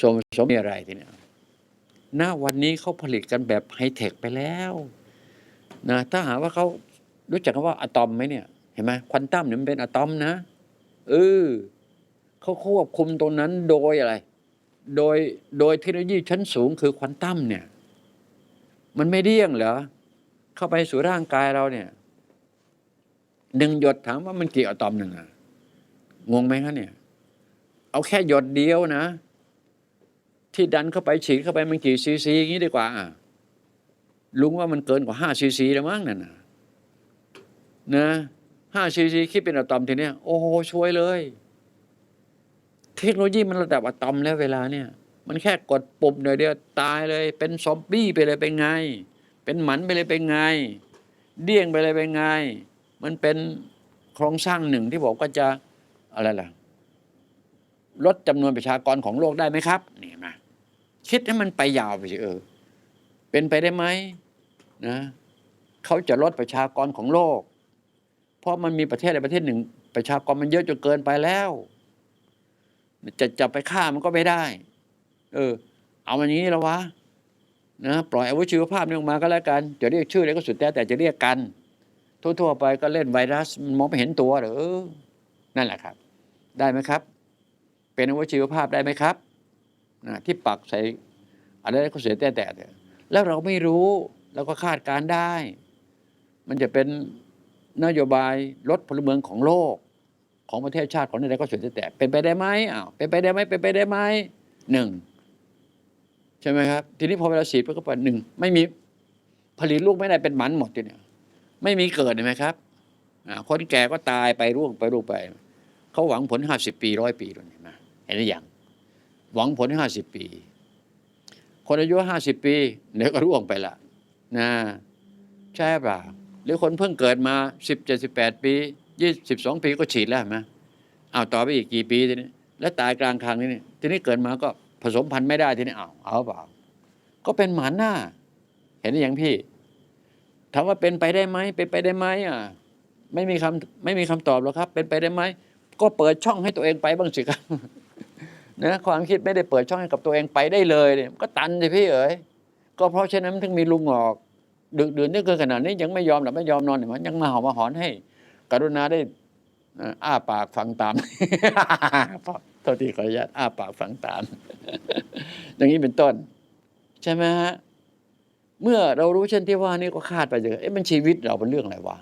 สมสมมีอะไรทีเนี้ยณวันนี้เขาผลิตกันแบบไฮเทคไปแล้วนะถ้าหากว่าเขารู้จักคำว่าอะตอมไหมเนี่ย เห็นไหมควอนตัมเนี่ยมันเป็นอะตอมนะเออเขาควบคุมตรงนั้นโดยอะไร โดยโดยเทคโนโลยีชั้นสูงคือควอนตัมเนี่ย มันไม่เดี่ยงเหรอเข้าไปสู่ร่างกายเราเนี่ยหนึ่งหยดถามว่ามันกี่อะตอมหนึ่งอะงงไหมคะเนี่ย เอาแค่หยดเดียวนะ ที่ดันเข้าไปฉีดเข้าไปมันกี่ซีซีอย่างนี้ดีกว่าลุงว่ามันเกินกว่าห้าซีซีแล้วมั้งนั่นนะนะห้าซีซีคิดเป็นอะตอมทีเนี้ยโอ้โหช่วยเลย เทคโนโลยีมันระดับอะตอมแล้วเวลาเนี่ย มันแค่กดปุ่มหน่อยเดียวตายเลย เป็นซอมบี้ไปเลยเป็นไง เป็นหมันไปเลยเป็นไง เดี้ยงไปเลยเป็นไง มันเป็นโครงสร้างหนึ่งที่บอกว่าจะอะไรล่ะลดจำนวนประชากรของโลกได้ไหมครับนี่ คิดให้มันไปยาวไปเออ เป็นไปได้ไหมนะเขาจะลดประชากรของโลก เพราะมันมีประเทศใดประเทศหนึ่ง ประชากรมันเยอะจนเกินไปแล้ว จะจะไปฆ่ามันก็ไม่ได้ เออ เอามันอย่างนี้แล้ววะนะปล่อยอาวุธชีวภาพนี่ออกมาก็แล้วกันจะเรียกชื่ออะไรก็สุดแต่แต่จะเรียกกัน ทั่วๆไปก็เล่นไวรัสมันมองไม่เห็นตัวหรอเออนั่นแหละครับ ได้ไหมครับ เป็นอาวุธชีวภาพได้ไหมครับ นะที่ปักใส่อะไรก็เสียแต่แต่แต่แล้วเราไม่รู้เราก็คาดการได้ มันจะเป็นนโยบายลดพลเมืองของโลก ของประเทศชาติของอะไรก็เสียแต่แต่เป็นไปได้ไหมอ้าวเป็นไปได้ไหมเป็นไปได้ไหมหนึ่งใช่ไหมครับ ทีนี้พอเวลาฉีดไปก็ปหนึ่งไม่มีผลิตลูกไม่ได้เป็นหมันหมดทีเนี่ยไม่มีเกิดเห็นไหมครับคนแก่ก็ตายไปร่วงไปร่วงไป เขาหวังผลห้าสิบปีร้อยปีเลยเห็นไหมเห็นหรือยัง หวังผลห้าสิบปี คนอายุห้าสิบปีเดี๋ยวก็ร่วงไปละนะใช่เปล่าหรือคนเพิ่งเกิดมาสิบเจ็ดสิบแปดปียี่สิบสองปีก็ฉีดแล้วไหมอ้าต่อไปอีกกี่ปีทีนี้แล้วตายกลางคันนี่นี่ทีนี้เกิดมาก็ผสมพันธุ์ไม่ได้ทีนี้เอาเอาเปล่า ก็เป็นหมันหน้า เห็นหรือยังพี่ถามว่าเป็นไปได้ไหมเป็นไปได้ไหมอะไม่มีคำไม่มีคำตอบหรอกครับ เป็นไปได้ไหมก็เปิดช่องให้ตัวเองไปบ้างสิครับ นะความคิดไม่ได้เปิดช่องให้กับตัวเองไปได้เลยเนี่ยก็ตันสิพี่เอ๋ยก็เพราะฉะนั้นถึงมีลุงออกดึกดื่นนี่เกินขนาดนี้ยังไม่ยอมหลับไม่ยอมนอนเนี่ยมันยังมาเห่ามาหอนให้ กรุณาได้อ้าปากฟังตามเท่าที่ขออนุญาตอ้าปากฟังตาม อย่างนี้เป็นต้น ใช่ไหมฮะเมื่อเรารู้เช่นที่ว่านี่ก็คาดไปเลยเอ๊ะมันชีวิตเราเป็นเรื่องอะไรวะ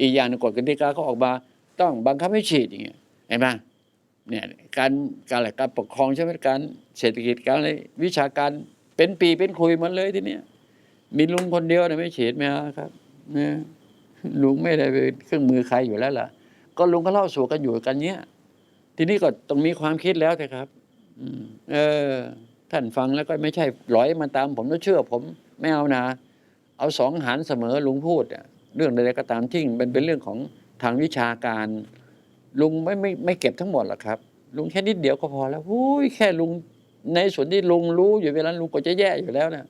อีกอย่างหนึงกฎกติกาเขาออกมา ต้องบังคับให้ฉีดอย่างเงี้ยเห็นไหม เนี่ยการการอะไรการปกครองใช่ไหมการเศรษฐกิจการอะไรวิชาการเป็นปีเป็นคุยมันเลยทีเนี้ยมีลุงคนเดียวเนี่ยไม่เฉดไหมครับเนี่ยลุงไม่ได้เป็นเครื่องมือใครอยู่แล้วล่ะ ก็ลุงก็เล่าสู่กันอยู่กันเนี้ยทีนี้ก็ต้องมีความคิดแล้วแต่ครับเออ ท่านฟังแล้วก็ไม่ใช่ร้อยมาตามผมแล้วเชื่อผมไม่เอานะ เอาสองหารเสมอลุงพูดเรื่องใดก็ตามที่มันเป็นเรื่องของทางวิชาการ ลุงไม่ไม่ไม่เก็บทั้งหมดหรอกครับ ลุงแค่นิดเดียวก็พอแล้วหุ้ยแค่ลุงในส่วนที่ลุงรู้อยู่เวลาลุงก็จะแย่อยู่แล้วนะ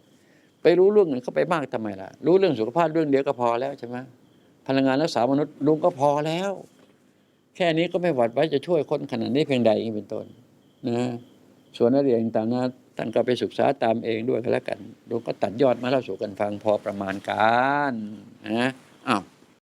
ไปรู้เรื่องอื่นเข้าไปมากทำไมล่ะ รู้เรื่องสุขภาพเรื่องเดียวก็พอแล้วใช่ไหมพลังงานรักษามนุษย์ลุงก็พอแล้ว แค่นี้ก็ไม่หวัดไว้จะช่วยคนขนาดนี้เพียงใดอย่างเป็นต้นนะส่วนอะไรต่างนะท่านก็ไปศึกษาตามเองด้วยก็แล้วกันลุงก็ตัดยอดมาเล่าสู่กันฟังพอประมาณการนะอ้าว